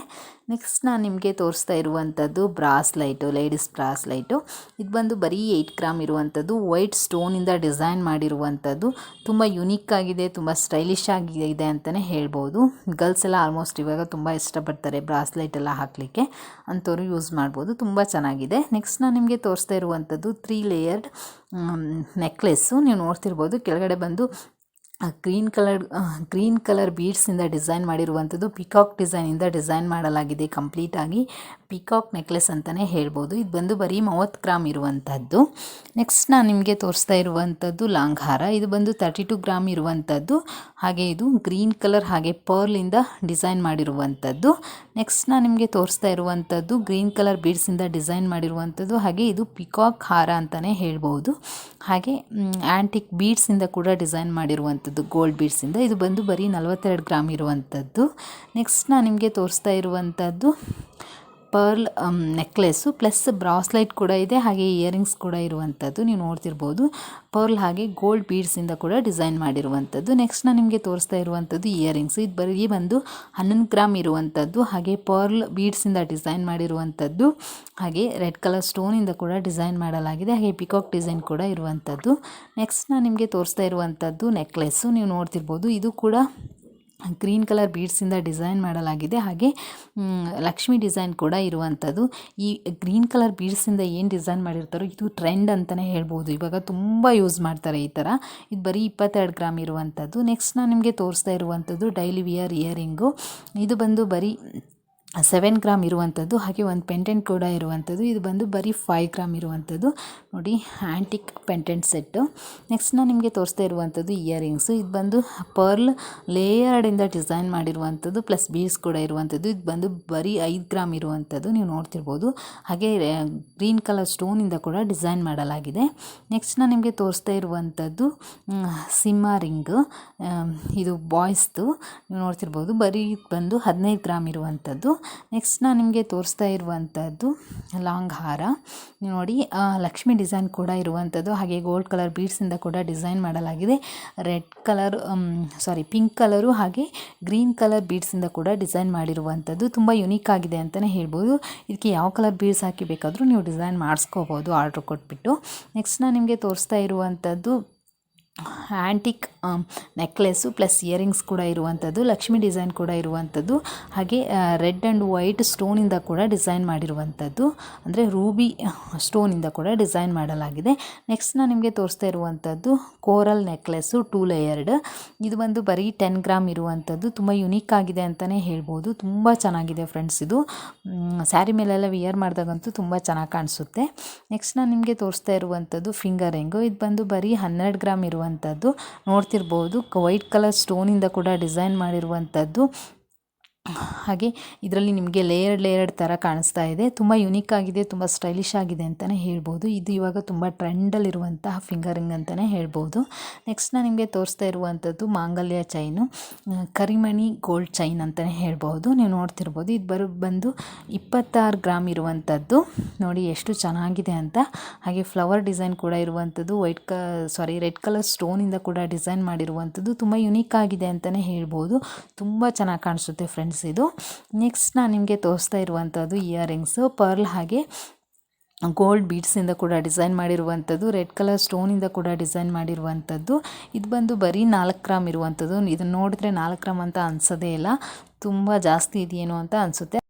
ನೆಕ್ಸ್ಟ್ ನಾನು ನಿಮಗೆ ತೋರಿಸ್ತಾ ಇರುವಂಥದ್ದು ಬ್ರಾಸ್ ಲೈಟು ಲೇಡೀಸ್ ಬ್ರಾಸ್ಲೈಟು ಇದು ಬಂದು ಬರೀ ಏಯ್ಟ್ ಗ್ರಾಮ್ ಇರುವಂಥದ್ದು ವೈಟ್ ಸ್ಟೋನಿಂದ ಡಿಸೈನ್ ಮಾಡಿರುವಂಥದ್ದು ತುಂಬ ಯುನೀಕ್ ಆಗಿದೆ, ತುಂಬ ಸ್ಟೈಲಿಶ್ ಆಗಿದೆ ಅಂತಲೇ ಹೇಳ್ಬೋದು. ಗರ್ಲ್ಸ್ ಎಲ್ಲ ಆಲ್ಮೋಸ್ಟ್ ಇವಾಗ ತುಂಬ ಇಷ್ಟಪಡ್ತಾರೆ ಬ್ರಾಸ್ಲೈಟ್ ಎಲ್ಲ ಹಾಕಲಿಕ್ಕೆ. ಅಂಥವ್ರು ಯೂಸ್ ಮಾಡ್ಬೋದು. ತುಂಬ ಚೆನ್ನಾಗಿದೆ. ನೆಕ್ಸ್ಟ್ ನಾನು ನಿಮಗೆ ತೋರಿಸ್ತಾ ಇರುವಂಥದ್ದು ತ್ರೀ ಲೇಯರ್ಡ್ ನೆಕ್ಲೆಸ್ಸು ನೀವು ನೋಡ್ತಿರ್ಬೋದು, ಕೆಳಗಡೆ ಬಂದು ಗ್ರೀನ್ ಕಲರ್ ಗ್ರೀನ್ ಕಲರ್ ಬೀಡ್ಸಿಂದ ಡಿಸೈನ್ ಮಾಡಿರುವಂಥದ್ದು ಪಿಕಾಕ್ ಡಿಸೈನಿಂದ ಡಿಸೈನ್ ಮಾಡಲಾಗಿದೆ ಕಂಪ್ಲೀಟಾಗಿ ಪಿಕಾಕ್ ನೆಕ್ಲೆಸ್ ಅಂತಲೇ ಹೇಳ್ಬೋದು. ಇದು ಬಂದು ಬರೀ ಮೂವತ್ತು ಗ್ರಾಮ್ ಇರುವಂಥದ್ದು ನೆಕ್ಸ್ಟ್ ನಾನು ನಿಮಗೆ ತೋರಿಸ್ತಾ ಇರುವಂಥದ್ದು ಲಾಂಗ್ ಹಾರ ಇದು ಬಂದು ತರ್ಟಿ ಟು ಗ್ರಾಮ್ ಇರುವಂಥದ್ದು ಹಾಗೆ ಇದು ಗ್ರೀನ್ ಕಲರ್ ಹಾಗೆ ಪರ್ಲಿಂದ ಡಿಸೈನ್ ಮಾಡಿರುವಂಥದ್ದು ನೆಕ್ಸ್ಟ್ ನಾನು ನಿಮಗೆ ತೋರಿಸ್ತಾ ಇರುವಂಥದ್ದು ಗ್ರೀನ್ ಕಲರ್ ಬೀಡ್ಸಿಂದ ಡಿಸೈನ್ ಮಾಡಿರುವಂಥದ್ದು ಹಾಗೆ ಇದು ಪಿಕಾಕ್ ಹಾರ ಅಂತಲೇ ಹೇಳ್ಬೋದು. ಹಾಗೆ ಆ್ಯಂಟಿಕ್ ಬೀಡ್ಸಿಂದ ಕೂಡ ಡಿಸೈನ್ ಮಾಡಿರುವಂಥದ್ದು ಗೋಲ್ಡ್ ಬೀಡ್ಸಿಂದ ಇದು. ಬಂದು ಬರೀ ನಲವತ್ತೆರಡು ಗ್ರಾಮ್ ಇರುವಂಥದ್ದು ನೆಕ್ಸ್ಟ್ ನಾನು ನಿಮಗೆ ತೋರಿಸ್ತಾ ಇರುವಂಥದ್ದು ಪರ್ಲ್ ನೆಕ್ಲೆಸ್ಸು ಪ್ಲಸ್ ಬ್ರಾಸ್ಲೈಟ್ ಕೂಡ ಇದೆ, ಹಾಗೆ ಇಯರಿಂಗ್ಸ್ ಕೂಡ ಇರುವಂಥದ್ದು ನೀವು ನೋಡ್ತಿರ್ಬೋದು. ಪರ್ಲ್ ಹಾಗೆ ಗೋಲ್ಡ್ ಬೀಡ್ಸಿಂದ ಕೂಡ ಡಿಸೈನ್ ಮಾಡಿರುವಂಥದ್ದು. ನೆಕ್ಸ್ಟ್ ನಾನು ನಿಮಗೆ ತೋರಿಸ್ತಾ ಇರುವಂಥದ್ದು ಇಯರಿಂಗ್ಸ್. ಇದು ಬರೀ ಬಂದು ಹನ್ನೊಂದು ಗ್ರಾಮ್ ಇರುವಂಥದ್ದು, ಹಾಗೆ ಪರ್ಲ್ ಬೀಡ್ಸಿಂದ ಡಿಸೈನ್ ಮಾಡಿರುವಂಥದ್ದು, ಹಾಗೆ ರೆಡ್ ಕಲರ್ ಸ್ಟೋನಿಂದ ಕೂಡ ಡಿಸೈನ್ ಮಾಡಲಾಗಿದೆ, ಹಾಗೆ ಪಿಕಾಕ್ ಡಿಸೈನ್ ಕೂಡ ಇರುವಂಥದ್ದು. ನೆಕ್ಸ್ಟ್ ನಾನು ನಿಮಗೆ ತೋರಿಸ್ತಾ ಇರುವಂಥದ್ದು ನೆಕ್ಲೆಸ್ಸು, ನೀವು ನೋಡ್ತಿರ್ಬೋದು. ಇದು ಕೂಡ ಗ್ರೀನ್ ಕಲರ್ ಬೀಡ್ಸಿಂದ ಡಿಸೈನ್ ಮಾಡಲಾಗಿದೆ. ಹಾಗೆ ಲಕ್ಷ್ಮಿ ಡಿಸೈನ್ ಕೂಡ ಇರುವಂಥದ್ದು ಈ ಗ್ರೀನ್ ಕಲರ್ ಬೀಡ್ಸಿಂದ ಏನು ಡಿಸೈನ್ ಮಾಡಿರ್ತಾರೋ ಇದು ಟ್ರೆಂಡ್ ಅಂತಲೇ ಹೇಳ್ಬೋದು. ಇವಾಗ ತುಂಬ ಯೂಸ್ ಮಾಡ್ತಾರೆ ಈ ಥರ ಇದು ಬರೀ ಇಪ್ಪತ್ತೆರಡು ಗ್ರಾಮ್ ಇರುವಂಥದ್ದು ನೆಕ್ಸ್ಟ್ ನಾನು ನಿಮಗೆ ತೋರಿಸ್ತಾ ಇರುವಂಥದ್ದು ಡೈಲಿ ವಿಯರ್ ಇಯರಿಂಗು. ಇದು ಬಂದು ಬರೀ ಸೆವೆನ್ ಗ್ರಾಮ್ ಇರುವಂಥದ್ದು, ಹಾಗೆ ಒಂದು ಪೆಂಟೆಂಟ್ ಕೂಡ ಇರುವಂಥದ್ದು. ಇದು ಬಂದು ಬರೀ ಫೈವ್ ಗ್ರಾಮ್ ಇರುವಂಥದ್ದು. ನೋಡಿ ಆ್ಯಂಟಿಕ್ ಪೆಂಟೆಂಟ್ ಸೆಟ್ಟು ನೆಕ್ಸ್ಟ್ ನಾನು ನಿಮಗೆ ತೋರಿಸ್ತಾ ಇರುವಂಥದ್ದು ಇಯರಿಂಗ್ಸು ಇದು ಬಂದು ಪರ್ಲ್ ಲೇಯರ್ಡಿಂದ ಡಿಸೈನ್ ಮಾಡಿರುವಂಥದ್ದು ಪ್ಲಸ್ ಬೀಸ್ ಕೂಡ ಇರುವಂಥದ್ದು. ಇದು ಬಂದು ಬರೀ ಐದು ಗ್ರಾಮ್ ಇರುವಂಥದ್ದು. ನೀವು ನೋಡ್ತಿರ್ಬೋದು. ಹಾಗೆ ಗ್ರೀನ್ ಕಲರ್ ಸ್ಟೋನಿಂದ ಕೂಡ ಡಿಸೈನ್ ಮಾಡಲಾಗಿದೆ. ನೆಕ್ಸ್ಟ್ ನಾನು ನಿಮಗೆ ತೋರಿಸ್ತಾ ಇರುವಂಥದ್ದು ಸಿಮ್ಮಾ ರಿಂಗ್ ಇದು ಬಾಯ್ಸ್ದು ನೀವು ನೋಡ್ತಿರ್ಬೋದು. ಬರೀ ಬಂದು ಹದಿನೈದು ಗ್ರಾಮ್ ಇರುವಂಥದ್ದು. ನೆಕ್ಸ್ಟ್ ನಾನು ನಿಮಗೆ ತೋರಿಸ್ತಾ ಇರುವಂಥದ್ದು ಲಾಂಗ್ ಹಾರ. ನೋಡಿ ಲಕ್ಷ್ಮಿ ಡಿಸೈನ್ ಕೂಡ ಇರುವಂಥದ್ದು ಹಾಗೆ ಗೋಲ್ಡ್ ಕಲರ್ ಬೀಡ್ಸಿಂದ ಕೂಡ ಡಿಸೈನ್ ಮಾಡಲಾಗಿದೆ. Red colour sorry pink colour ಹಾಗೆ ಗ್ರೀನ್ ಕಲರ್ ಬೀಡ್ಸಿಂದ ಕೂಡ ಡಿಸೈನ್ ಮಾಡಿರುವಂಥದ್ದು ತುಂಬ ಯುನೀಕ್ ಆಗಿದೆ ಅಂತಲೇ ಹೇಳ್ಬೋದು. ಇದಕ್ಕೆ ಯಾವ ಕಲರ್ ಬೀಡ್ಸ್ ಹಾಕಿ ಬೇಕಾದರೂ ನೀವು ಡಿಸೈನ್ ಮಾಡಿಸ್ಕೋಬೋದು ಆರ್ಡ್ರ್ ಕೊಟ್ಬಿಟ್ಟು. ನೆಕ್ಸ್ಟ್ ನಾನು ನಿಮಗೆ ತೋರಿಸ್ತಾ ಇರುವಂಥದ್ದು ಆ್ಯಂಟಿಕ್ ನೆಕ್ಲೆಸ್ಸು ಪ್ಲಸ್ ಇಯರಿಂಗ್ಸ್ ಕೂಡ ಇರುವಂಥದ್ದು, ಲಕ್ಷ್ಮಿ ಡಿಸೈನ್ ಕೂಡ ಇರುವಂಥದ್ದು, ಹಾಗೆ ರೆಡ್ ಆ್ಯಂಡ್ ವೈಟ್ ಸ್ಟೋನಿಂದ ಕೂಡ ಡಿಸೈನ್ ಮಾಡಿರುವಂಥದ್ದು, ಅಂದರೆ ರೂಬಿ ಸ್ಟೋನಿಂದ ಕೂಡ ಡಿಸೈನ್ ಮಾಡಲಾಗಿದೆ. ನೆಕ್ಸ್ಟ್ ನಾನು ನಿಮಗೆ ತೋರಿಸ್ತಾ ಇರುವಂಥದ್ದು ಕೋರಲ್ ನೆಕ್ಲೆಸ್ಸು ಟೂ ಲೇಯರ್ಡ್. ಇದು ಬಂದು ಬರೀ ಟೆನ್ ಗ್ರಾಮ್ ಇರುವಂಥದ್ದು, ತುಂಬ ಯುನೀಕ್ ಆಗಿದೆ ಅಂತಲೇ ಹೇಳ್ಬೋದು. ತುಂಬ ಚೆನ್ನಾಗಿದೆ ಫ್ರೆಂಡ್ಸ್ ಇದು. ಸ್ಯಾರಿ ಮೇಲೆಲ್ಲ ವಿಯರ್ ಮಾಡಿದಾಗಂತೂ ತುಂಬ ಚೆನ್ನಾಗಿ ಕಾಣಿಸುತ್ತೆ. ನೆಕ್ಸ್ಟ್ ನಾನು ನಿಮಗೆ ತೋರಿಸ್ತಾ ಇರುವಂಥದ್ದು ಫಿಂಗರ್ ರಿಂಗು ಇದು ಬಂದು ಬರೀ ಹನ್ನೆರಡು ಗ್ರಾಮ್ ಇರುವಂಥದ್ದು. ನೋಡ್ತಿರ್ಬೋದು ವೈಟ್ ಕಲರ್ ಸ್ಟೋನ್ ಇಂದ ಕೂಡ ಡಿಸೈನ್ ಮಾಡಿರುವಂಥದ್ದು. ಹಾಗೆ ಇದರಲ್ಲಿ ನಿಮಗೆ ಲೇಯರ್ಡ್ ಲೇಯರ್ಡ್ ಥರ ಕಾಣಿಸ್ತಾ ಇದೆ. ತುಂಬ ಯುನೀಕ್ ಆಗಿದೆ, ತುಂಬ ಸ್ಟೈಲಿಶ್ ಆಗಿದೆ ಅಂತಲೇ ಹೇಳ್ಬೋದು. ಇದು ಇವಾಗ ತುಂಬ ಟ್ರೆಂಡಲ್ಲಿರುವಂತಹ ಫಿಂಗರಿಂಗ್ ಅಂತಲೇ ಹೇಳ್ಬೋದು. ನೆಕ್ಸ್ಟ್ ನಾನು ನಿಮಗೆ ತೋರಿಸ್ತಾ ಇರುವಂಥದ್ದು ಮಾಂಗಲ್ಯ ಚೈನು ಕರಿಮಣಿ ಗೋಲ್ಡ್ ಚೈನ್ ಅಂತಲೇ ಹೇಳ್ಬೋದು. ನೀವು ನೋಡ್ತಿರ್ಬೋದು, ಇದು ಬರೋ, ಬಂದು ಇಪ್ಪತ್ತಾರು ಗ್ರಾಮ್ ಇರುವಂಥದ್ದು. ನೋಡಿ ಎಷ್ಟು ಚೆನ್ನಾಗಿದೆ ಅಂತ. ಹಾಗೆ ಫ್ಲವರ್ ಡಿಸೈನ್ ಕೂಡ ಇರುವಂಥದ್ದು ವೈಟ್ ಕ ಸಾರಿ ರೆಡ್ ಕಲರ್ ಸ್ಟೋನಿಂದ ಕೂಡ ಡಿಸೈನ್ ಮಾಡಿರುವಂಥದ್ದು. ತುಂಬ ಯುನೀಕ್ ಆಗಿದೆ ಅಂತಲೇ ಹೇಳ್ಬೋದು. ತುಂಬ ಚೆನ್ನಾಗಿ ಕಾಣಿಸುತ್ತೆ ಫ್ರೆಂಡ್ಸ್ ಇದು. ನೆಕ್ಸ್ಟ್ ನಾನು ನಿಮಗೆ ತೋರಿಸ್ತಾ ಇರುವಂಥದ್ದು ಇಯರಿಂಗ್ಸು ಪರ್ಲ್ ಹಾಗೆ ಗೋಲ್ಡ್ ಬೀಡ್ಸಿಂದ ಕೂಡ ಡಿಸೈನ್ ಮಾಡಿರುವಂಥದ್ದು ರೆಡ್ ಕಲರ್ ಸ್ಟೋನಿಂದ ಕೂಡ ಡಿಸೈನ್ ಮಾಡಿರುವಂಥದ್ದು. ಇದು ಬಂದು ಬರೀ ನಾಲ್ಕು ಗ್ರಾಮ್ ಇರುವಂಥದ್ದು. ಇದನ್ನು ನೋಡಿದ್ರೆ ನಾಲ್ಕು ಗ್ರಾಮ್ ಅಂತ ಅನ್ಸೋದೇ ಇಲ್ಲ. ತುಂಬ ಜಾಸ್ತಿ ಇದೆಯೇನೋ ಅಂತ ಅನಿಸುತ್ತೆ.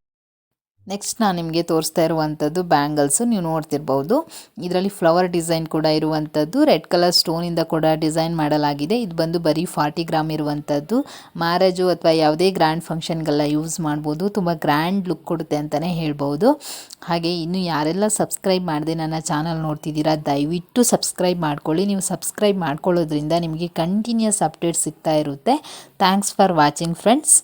ನೆಕ್ಸ್ಟ್ ನಾನು ನಿಮಗೆ ತೋರಿಸ್ತಾ ಇರುವಂಥದ್ದು ಬ್ಯಾಂಗಲ್ಸು ನೀವು ನೋಡ್ತಿರ್ಬೋದು. ಇದರಲ್ಲಿ ಫ್ಲವರ್ ಡಿಸೈನ್ ಕೂಡ ಇರುವಂಥದ್ದು ರೆಡ್ ಕಲರ್ ಸ್ಟೋನಿಂದ ಕೂಡ ಡಿಸೈನ್ ಮಾಡಲಾಗಿದೆ. ಇದು ಬಂದು ಬರೀ ಫಾರ್ಟಿ ಗ್ರಾಮ್ ಇರುವಂಥದ್ದು ಮ್ಯಾರೇಜು ಅಥವಾ ಯಾವುದೇ ಗ್ರ್ಯಾಂಡ್ ಫಂಕ್ಷನ್ಗೆಲ್ಲ ಯೂಸ್ ಮಾಡ್ಬೋದು. ತುಂಬ ಗ್ರ್ಯಾಂಡ್ ಲುಕ್ ಕೊಡುತ್ತೆ ಅಂತಲೇ ಹೇಳ್ಬೋದು. ಹಾಗೆ ಇನ್ನು ಯಾರೆಲ್ಲ ಸಬ್ಸ್ಕ್ರೈಬ್ ಮಾಡದೆ ನನ್ನ ಚಾನಲ್ ನೋಡ್ತಿದ್ದೀರಾ, ದಯವಿಟ್ಟು ಸಬ್ಸ್ಕ್ರೈಬ್ ಮಾಡ್ಕೊಳ್ಳಿ. ನೀವು ಸಬ್ಸ್ಕ್ರೈಬ್ ಮಾಡ್ಕೊಳ್ಳೋದ್ರಿಂದ ನಿಮಗೆ ಕಂಟಿನ್ಯೂಸ್ ಅಪ್ಡೇಟ್ ಸಿಗ್ತಾ ಇರುತ್ತೆ. Thanks for watching friends